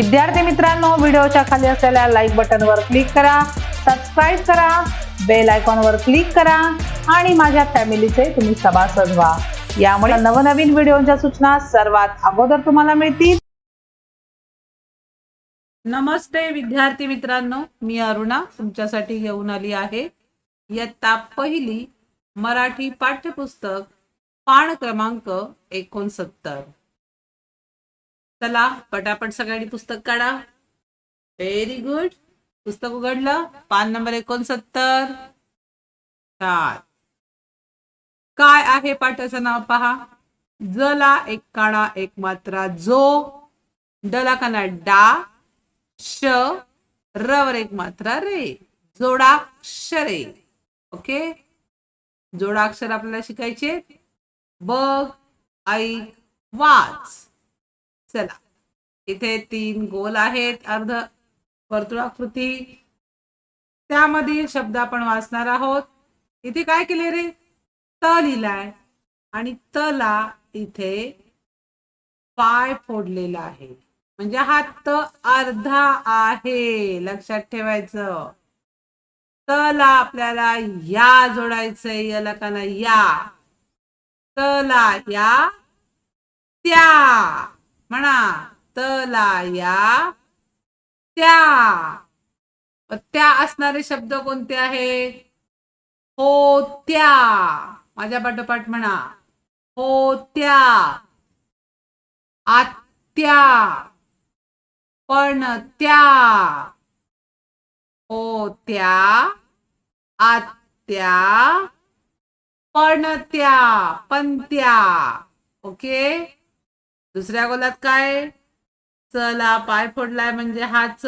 विद्यार्थी मित्रांनो व्हिडिओच्या खाली असलेल्या लाईक बटनवर क्लिक करा सबस्क्राईब करा बेल आयकॉनवर क्लिक करा आणि माझ्या फॅमिलीचे तुम्ही सभासद व्हा. यामुळे नवनवीन व्हिडिओच्या सूचना सर्वात अगोदर तुम्हाला मिळतील. नमस्ते विद्यार्थी मित्रांनो मी अरुणा तुमच्यासाठी घेऊन आली आहे. इयत्ता पहिली मराठी पाठ्यपुस्तक पान क्रमांक एकोणसत्तर. चला पटापट सगळ्यांनी पुस्तक काढा. व्हेरी गुड पुस्तक उघडलं. पान नंबर एकोणसत्तर. चार. काय आहे पाठाचं नाव पहा. जला एक काळा एक मात्रा. जो डला काना डा श रवर एक मात्रा रे. जोडाक्षरे ओके? जोडाक्षर आपल्याला शिकायचे बघ ऐक वाच. चला. इथे तीन गोल आहेत. अर्ध वर्तुळाकृती. त्यामधील शब्द आपण वाचणार आहोत. इथे काय केले रे? त लिहिलाय. आणि तला इथे पाय फोडलेला आहे. म्हणजे हा त अर्धा आहे. लक्षात ठेवायचं. तला आपल्याला या जोडायचंय. याला का या. तला या त्या. म्हणा तला या त्या त्या असणारे शब्द कोणते आहेत होत्या माझ्या पाठोपाठ म्हणा. होत्या आत्या. पण त्या. होत्या आत्या. पणत्या पंत्या ओके? दुसऱ्या गोलात काय? चला पाय फोडलाय म्हणजे हा च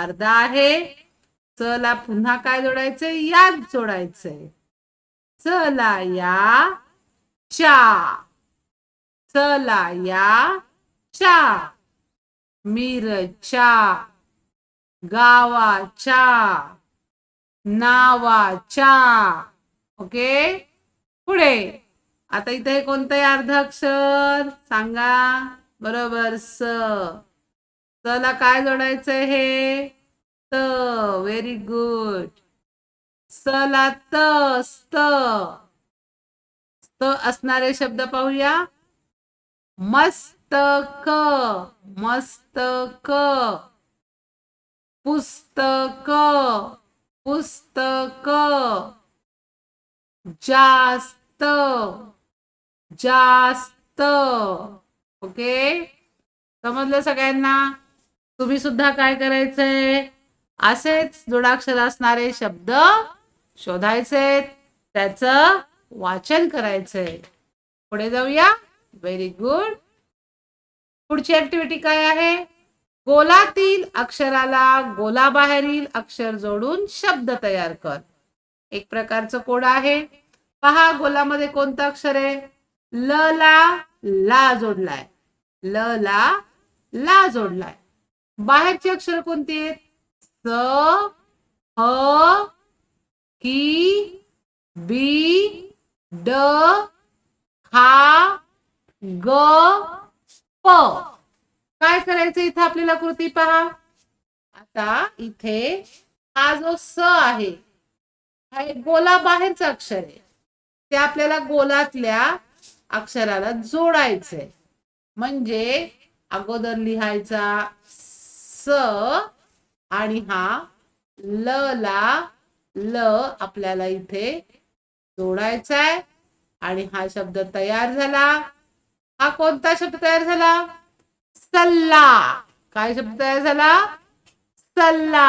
अर्धा आहे. चला पुन्हा काय जोडायचंय? यात जोडायचंय. चला या चा चला या चा मिरच्या गावाच्या नावाच्या ओके? पुढे. आता इथे हे कोणतं सांगा. बरोबर स. चला काय जोडायचंय हे? त. व्हेरी गुड सला त स्त. स्त असणारे शब्द पाहूया. मस्तक. मस्तक. पुस्तक. पुस्तक. जास्त. जास्त. ओके? समजलं सगळ्यांना? तुम्ही सुद्धा काय करायचंय? असेच जोडाक्षर असणारे शब्द शोधायचे. त्याचं वाचन करायचंय. पुढे जाऊया. व्हेरी गुड पुढची ऍक्टिव्हिटी काय आहे? गोलातील अक्षराला गोलाबाहेरील अक्षर जोडून शब्द तयार कर. एक प्रकारचं कोड आहे. पहा गोलामध्ये कोणतं अक्षर आहे? ल ला ला जोडलाय. ल ला ला जोडलाय. बाहेरची अक्षर कोणती आहेत? स ह की बी ड खा ग प. काय करायचं इथे आपल्याला कृती पहा? आता इथे हा जो स आहे हा एक गोला बाहेरचा अक्षर आहे. ते आपल्याला गोलातल्या अक्षराला जोडायचंय म्हणजे अगोदर लिहायचा स आणि हा ल ला ल आपल्याला इथे जोडायचाय. आहे आणि हा शब्द तयार झाला. हा कोणता शब्द तयार झाला? सल्ला. काय शब्द तयार झाला? सल्ला.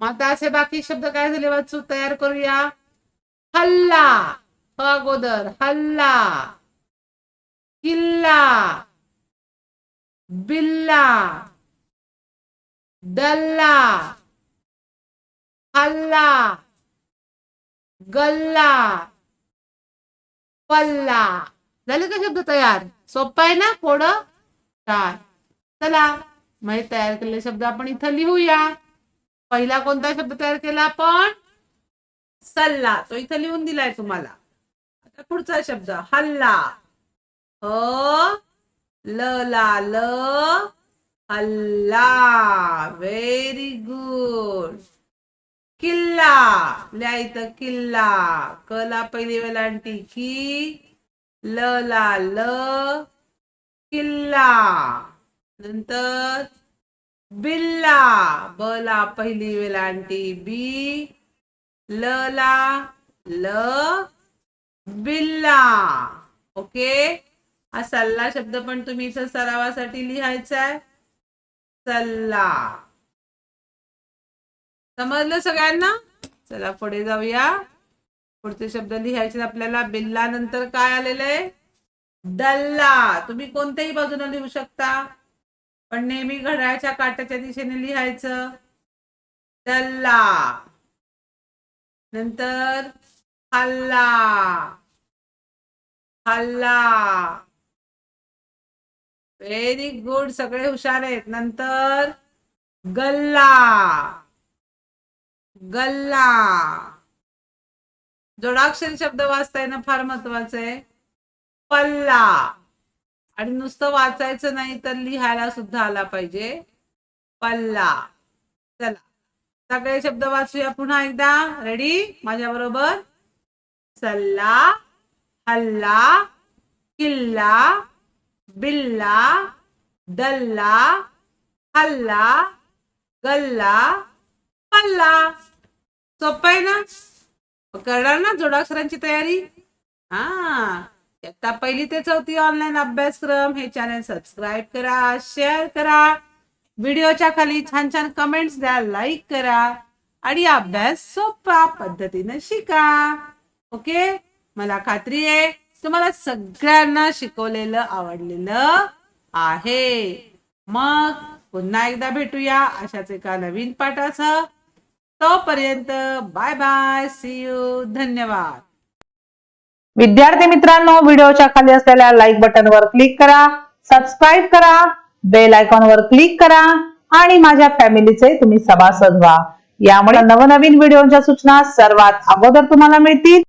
मग आता असे बाकी शब्द काय झाले वाचू? तयार करूया. हल्ला. ह अगोदर. हल्ला. किल्ला बिल्ला दल्ला हल्ला गल्ला पल्ला. झाले का शब्द तयार? सोपा आहे ना कोड चार चला म्हणजे तयार केलेले शब्द आपण इथं लिहूया. पहिला कोणता शब्द तयार केला आपण? सल्ला. तो इथं लिहून दिलाय तुम्हाला. आता पुढचा शब्द हल्ला. ह ल ला ल हल्ला. व्हेरी गुड किल्ला. लिहा इथं किल्ला. कला ला पहिली वेलांटी की? ल ला ल किल्ला. नंतर बिल्ला. बला ला पहिली वेलांटी बी ल ला ल बिल्ला. ओके? हा सल्ला शब्द पण तुम्ही इथं सरावासाठी लिहायचा आहे सल्ला. समजलं सगळ्यांना? चला पुढे जाऊया. पुढचे शब्द लिहायचे आपल्याला. बिल्ला नंतर काय आलेलं आहे? डल्ला तुम्ही कोणत्याही बाजूने लिहू शकता. पण नेहमी घड्याळच्या काट्याच्या दिशेने लिहायचं. दल्ला. नंतर हल्ला. हल्ला. व्हेरी गुड सगळे हुशार आहेत. नंतर गल्ला. गल्ला. जोडाक्षरी शब्द वाचता येणं फार महत्वाचं आहे. पल्ला. आणि नुसतं वाचायचं नाही तर लिहायला सुद्धा आला पाहिजे. पल्ला. चला. सगळे शब्द वाचूया पुन्हा एकदा. रेडी माझ्या बरोबर सल्ला हल्ला किल्ला बिल्ला डल्ला हल्ला गल्ला पल्ला. सोपं आहे ना? करणार ना जोडाक्षरांची तयारी? हा. आता पहिली ते चौथी ऑनलाईन अभ्यासक्रम. हे चॅनल सबस्क्राईब करा शेअर करा. व्हिडिओच्या खाली छान छान कमेंट्स द्या लाईक करा. आणि अभ्यास सोपा पद्धतीने शिका. ओके मला खात्री आहे. तुम्हाला सगळ्यांना शिकवलेलं आवडलेलं आहे. मग पुन्हा एकदा भेटूया अशाच एका नवीन पाठासह तोपर्यंत बाय बाय सी यू धन्यवाद. विद्यार्थी मित्रांनो व्हिडिओच्या खाली असलेल्या लाईक बटनवर क्लिक करा सबस्क्राईब करा बेल आयकॉनवर क्लिक करा आणि माझ्या फॅमिलीचे तुम्ही सभासद व्हा. यामुळे नवनवीन व्हिडिओच्या सूचना सर्वात अगोदर तुम्हाला मिळतील.